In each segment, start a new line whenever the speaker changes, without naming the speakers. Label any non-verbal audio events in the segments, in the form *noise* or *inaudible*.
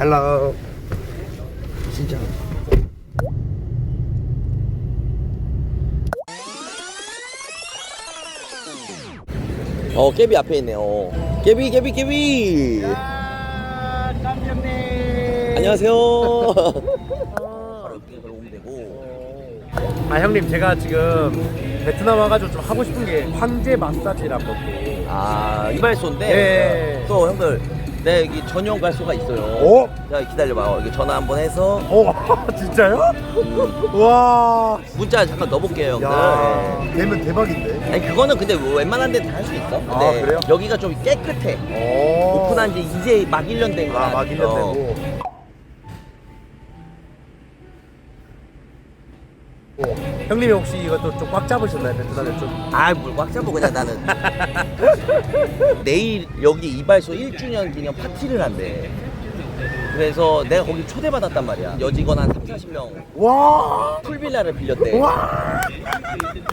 헬로.
진짜. 어 깨비 앞에 있네요. 어. 깨비 깨비 깨비. 안녕하세요. 바로 오면 되고.
아 형님 제가 지금 베트남 와가지고 좀 하고 싶은 게 황제 마사지란 것도.
아 이발소인데
네.
또 형들 내 여기 전용 발소가 있어요.
어?
자 기다려봐. 여기 전화 한번 해서
어 *laughs* 진짜요? 와.
문자 잠깐 넣어볼게요 형들.
야
네.
되면 대박인데.
아니 그거는 근데 뭐 웬만한 데는 다할 수 있어. 근데
아, 그래요?
여기가 좀 깨끗해.
오.
오픈한 지 이제 막 1년 된 거야.
아, 막 1년
어.
되고. 형님이 혹시 이것도 좀 꽉 잡으셨나요? 베트남에 좀.
아, 물꽉 잡고 그냥 나는. *laughs* 내일 여기 이발소 1주년 기념 파티를 한대. 그래서 내가 거기 초대받았단 말이야. 여직원 한 3, 40명
와.
풀빌라를 빌렸대.
와.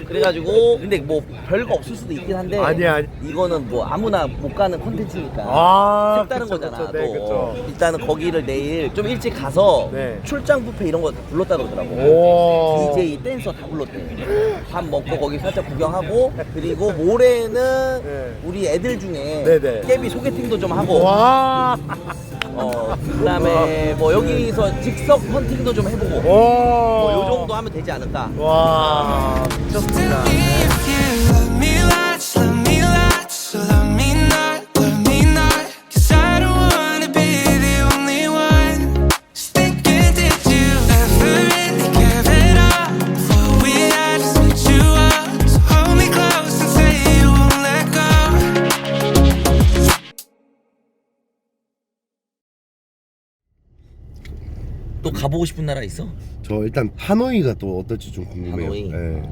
그래가지고 근데 뭐 별거 없을 수도 있긴 한데
아니야, 아니.
이거는 뭐 아무나 못 가는 콘텐츠니까
아.
색다른
그쵸,
거잖아.
그쵸. 네,
또.
그쵸.
일단은 거기를 내일 좀 일찍 가서
네.
출장 뷔페 이런 거 불렀다 그러더라고.
오.
DJ 댄서 다 불렀대. 밥 먹고 거기 살짝 구경하고 그리고 모레는
네.
우리 애들 중에
네 네.
깨비 소개팅도 좀 하고
와.
어 그다음에 뭐 여기서 직석 헌팅도 좀 해보고
오.
뭐요 정도 하면 되지 않을까.
와. 좋습니다.
또 가보고 싶은 나라 있어?
저 일단 하노이가 또 어떨지 좀 궁금해요.
하노이.
예.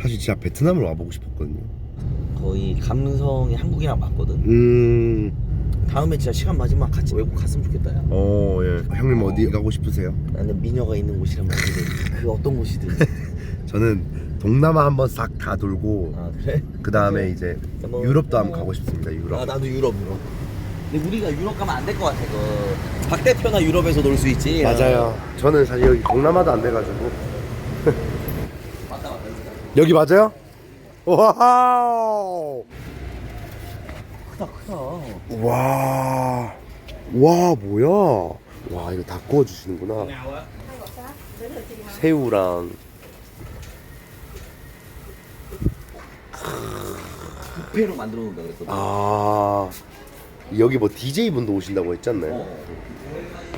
사실 진짜 베트남을 와보고 싶었거든요.
거의 감성이 한국이랑 맞거든.
음,
다음에 진짜 시간 맞으면 같이 외국 갔으면 좋겠다. 야.
어, 예. 형님 어디 가고 싶으세요?
나는 미녀가 있는 곳이란 말인데 그 어떤 곳이든. *laughs*
저는 동남아 한번 싹 다 돌고
아 그래?
그 다음에 이제
뭐-
유럽도 한번 가고 싶습니다. 유럽.
아 나도 유럽 유럽. 근데 우리가 유럽 가면 안 될 것 같아. 그. 박 대표나 유럽에서 놀 수 있지.
맞아요. 저는 사실 여기 동남아도 안 돼가지고. *laughs*
맞다 맞다.
여기 맞아요? 와우.
크다 크다.
와. 와 뭐야? 와 이거 다 구워 주시는구나. 새우랑
뷔페로 만들어 놓는다 그랬거든.
아 여기 뭐 DJ 분도 오신다고 않나요?
어.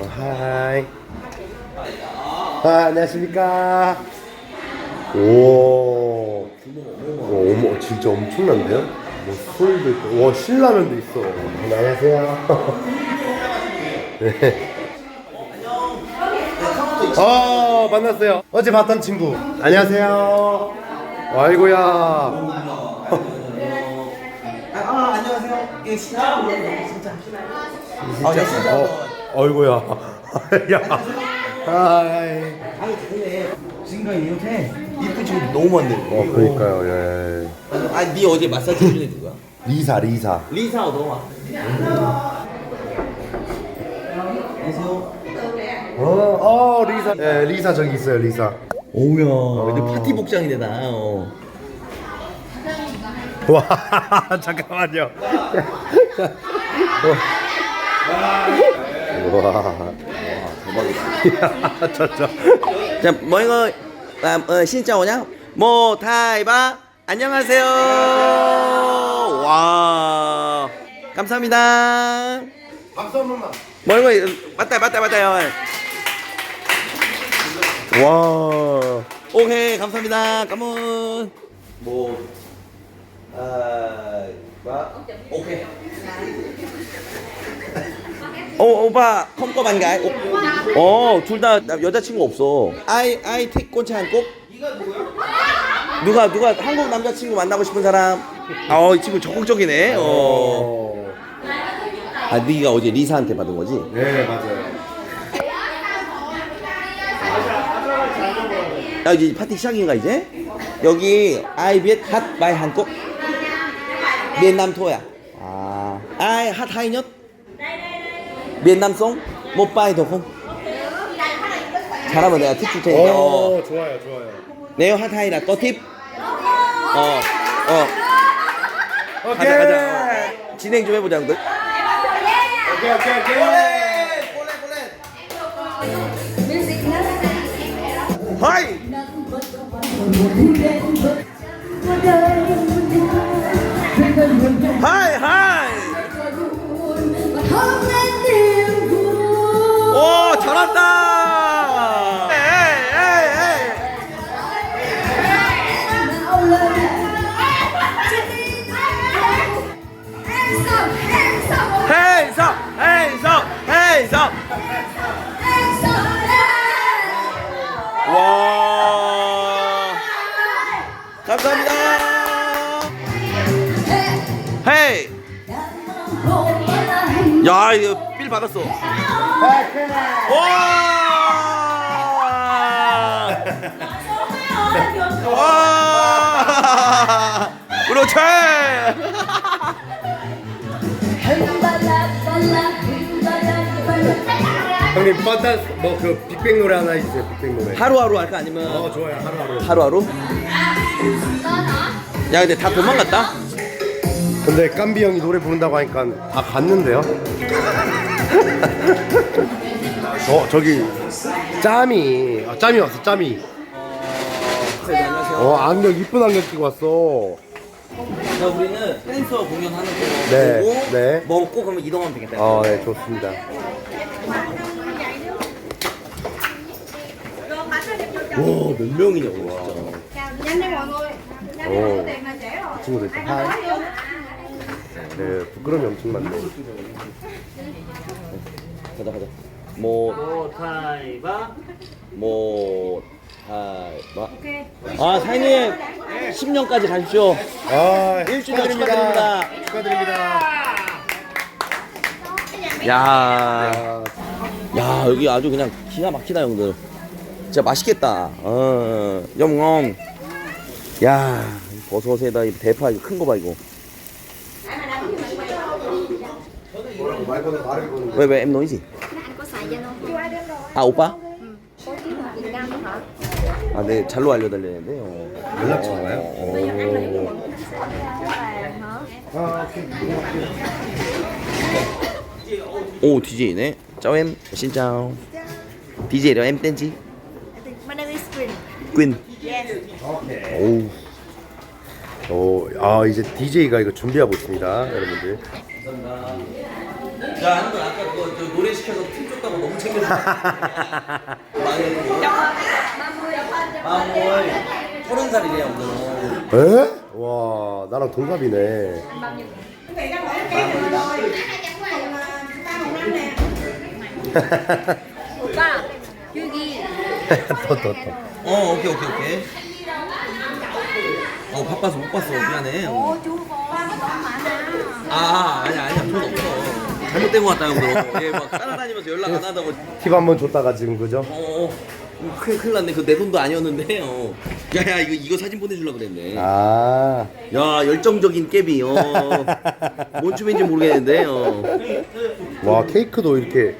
어, 하이. 아 안녕하십니까. 오. 오, 어머 진짜 엄청난데요? 뭐 술도 있고, 와 신라면도 있어. 안녕하세요. *laughs* 네. 아 만났어요. 어제 봤던 친구. 안녕하세요. 아이고야.
아, 안녕하세요. 예, 진짜 진짜. 아, 네, 진짜.
어, 어이구야. *laughs* 야. 하이.
아니, 근데 지금까지 이렇게 이쁜 친구 너무 많네.
어, 그러니까요. 예.
아, 네 어제 마사지 해준 애 누구야?
리사, 리사.
리사 너와. 안녕하세요.
어, 어, 리사. 예, 리사 저기 있어요, 리사.
오우야. 근데 파티 복장이네 나. 어.
와, 잠깐만요. 와.
대박이다.
저, 저.
자, à, ờ, xin chào nhá. một, hai, ba. 안녕하세요. 와. 감사합니다.
박수 한 번만.
bắt tay, bắt tay rồi. 와. 오케이, 감사합니다. ơn. một, hai, ba. 오케이. 오, *laughs* 오빠, có bạn gái. 어, 둘 다 여자친구 없어. 아이, 아이 택 꽃찬 꼭? 누가, 누가 한국 남자친구 만나고 싶은 사람? 아, 어, 이 친구 적극적이네. 어.
어.
아, 네가 어제 리사한테 받은 거지?
네, 맞아요.
야, 이제 파티 시작인가, 이제? 여기, 아이 biết hát bài Hàn Quốc. Miền Nam thôi à? À, ai hát hay nhất? Miền Nam song? 못 빠이도 홈. 잘하면 내가 팁 줄 테니까. 어.
오 좋아요 좋아요
내요 하타이라 또 팁. 어. 어.
오케이
가자 가자. 어. 진행 좀 해보자 형들.
오케이 오케이 오케이
하이. 하이 오 잘한다. 야, 이거 빌 받았어. 와. 와. 그렇지.
형님 뻔한 뭐그 빅뱅 노래 하나 해주세요 빅뱅 노래
하루하루 할까 아니면
어 좋아요 하루하루
하루하루? 야, 근데 다 도망갔다.
근데 깜비 형이 노래 부른다고 하니까 다 갔는데요? *laughs* 어 저기 짬이. 아, 짬이 왔어 짬이. 어 안경 이쁜 안경 끼고 왔어.
자, 우리는 댄서 공연하는 거.
네,
보고
네.
먹고 그러면 이동하면 되겠다.
어 네 좋습니다.
와, 몇 명이냐고, 진짜.
nhanh đi mọi người nhanh có tiền mà trẻ rồi
친구들 있다 하이 네 부끄러움이 엄청 많네
가자, 가자. 뭐, 타이바. 뭐, 타이바. 아, 사장님, 10년까지 가십시오.
아
일주년 축하드립니다.
축하드립니다
야,
아,
야, 여기 아주 그냥 기가 막히다, 형들. 진짜 맛있겠다. 어, 영롱. 야, 이 버섯에다 이 대파 이거 큰 거 봐, 이거.
말고는 말을 거는
왜, 왜, em nói gì? 아, 오빠? 아, 네, 잘로 알려달라는데. 요
연락처 와요?
어. 오, DJ네. 짜오 em, xin chào. DJ là em tên gì?
My name is Queen
Queen.
오우. 오, 아 이제 DJ가 이거 준비하고 있습니다, 여러분들.
야, 한번 아까 그거 저 노래 시켜서 팀 줬다고 너무 챙겼어. 망했고. 마모이. 서른 살이래요, 오늘은.
에? 와, 나랑 동갑이네.
오빠 여기
더, 더, 더.
어, 오케이, 오케이, 오케이. 어, 바빠서 못 봤어. 미안해. 어.
chú có có mà
아. 잘못된 것 같다, 형들. 얘막 따라다니면서 연락 안 하다고.
팁 한 번 줬다가 지금 그죠?
어, 어. 큰일, 큰일 났네. 그 내 돈도 아니었는데. 어. 야, 야, 이거, 이거 사진 보내주려고 그랬네.
아,
야, 열정적인 깨비. 어. 뭔 춤인지 모르겠는데. 어.
와 케이크도 이렇게.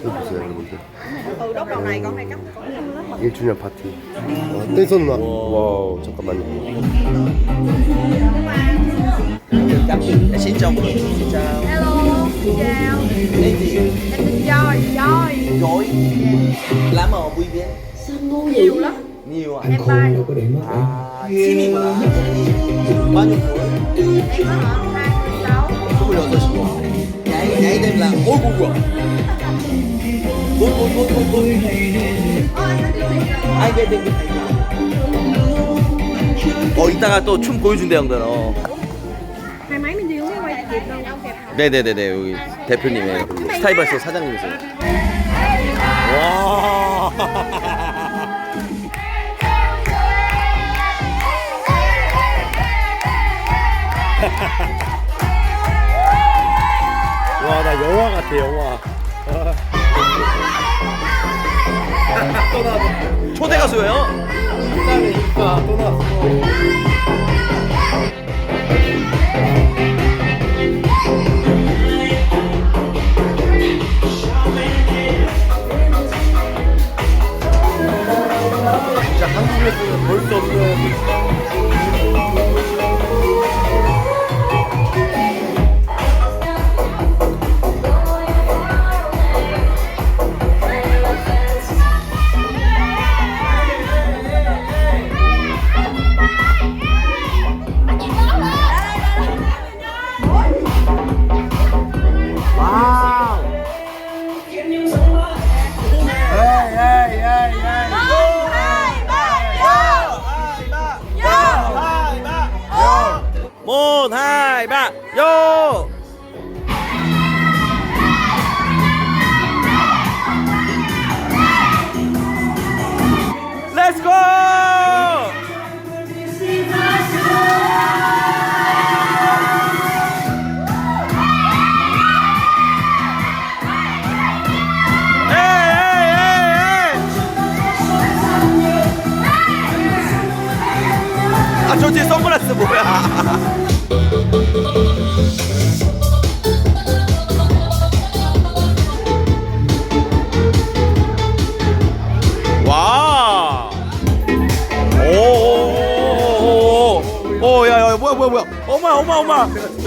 이거 보세요, 여러분들.
ừ đốt đầu này con này cắt
1주년 파티. 어, 댄서 누나. 와, 잠깐만요.
Chào.
hello xin chào
Tên gì?
em tên Joy Joy
Dối. Làm ở vui viên.
nhiều lắm
Nhiều à?
em bay
아, 팀이구나. bao nhiêu tuổi?
em có họ hai mươi sáu
26이고. Nhảy, nhảy đem là ôi bùi rồi. Bùi, bùi, bùi, bùi, bùi. Ai 게 되게 어 이따가 또 춤 보여준대 형들 어. 네네네네 여기 대표님의 스타이버스 사장님이세요. 와.
와, 나 영화 같아, 영화.
초대 가수예요?
입가 또 나왔어.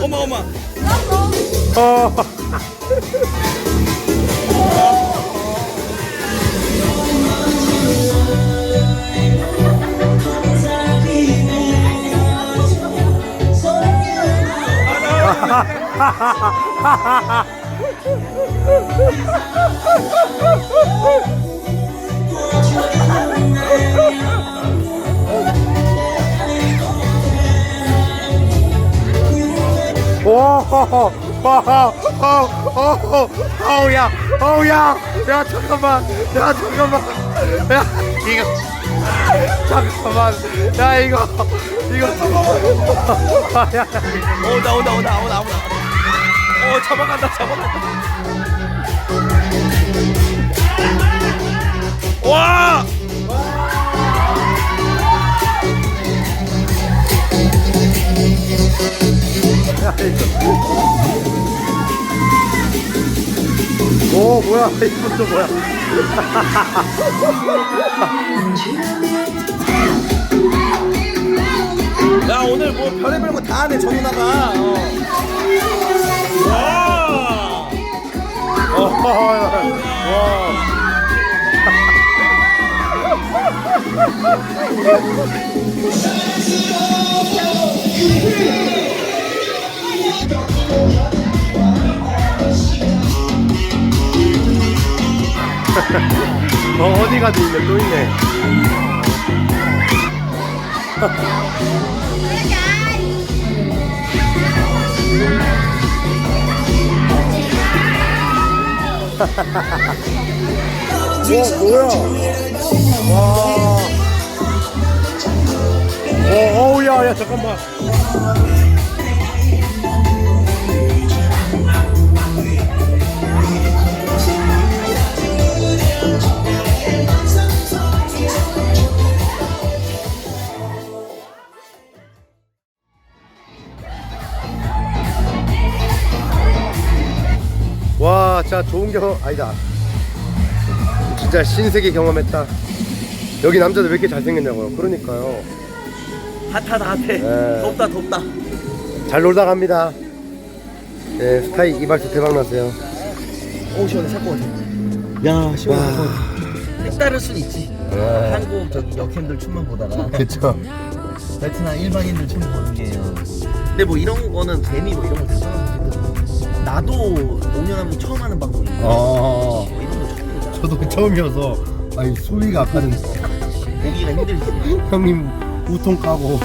엄마, 엄마, 엄마. 엄마, 엄마.
어. 오, 어우, 야, 잠깐만, 야, 잠깐만, 야, 이거, 잠깐만, 야, 이거, 이거, 야, 야,
온다, 온다, 온다, 온다, 온다. 어, 잡아간다, 잡아간다. 와!
오, 뭐야, 이것도 뭐야.
야, 오늘 뭐 별의별 거 다 하네, 저 누나가. 어. 와!
어, 와. 어, 어디 가도 있네, 또 있네. 와, *laughs* 뭐야? 와. 어, 어우, 야, 야, 잠깐만. 진짜 좋은 경험, 아니다. 진짜 신세계 경험했다. 여기 남자들 왜 이렇게 잘생겼냐고요. 그러니까요.
핫하다, 핫해.
네.
덥다, 덥다.
잘 놀다 갑니다. 네, 스카이 이발소 대박 나세요.
오, 시원해, 살것 같아. 야, 시원해. 색다를 순 있지.
네.
한국 저기 여캠들 춤만 보다가 *laughs*
그쵸.
베트남 일반인들 춤 보는 게요. 근데 뭐 이런 거는 재미 뭐 이런 거다 떠나서 나도 5년 하면 처음 하는 방송이에요.
어,
뭐 이런 거 처음이잖아.
저도 처음이어서, 아니, 소리가 아까는
보기가 힘들지.
형님 우통 까고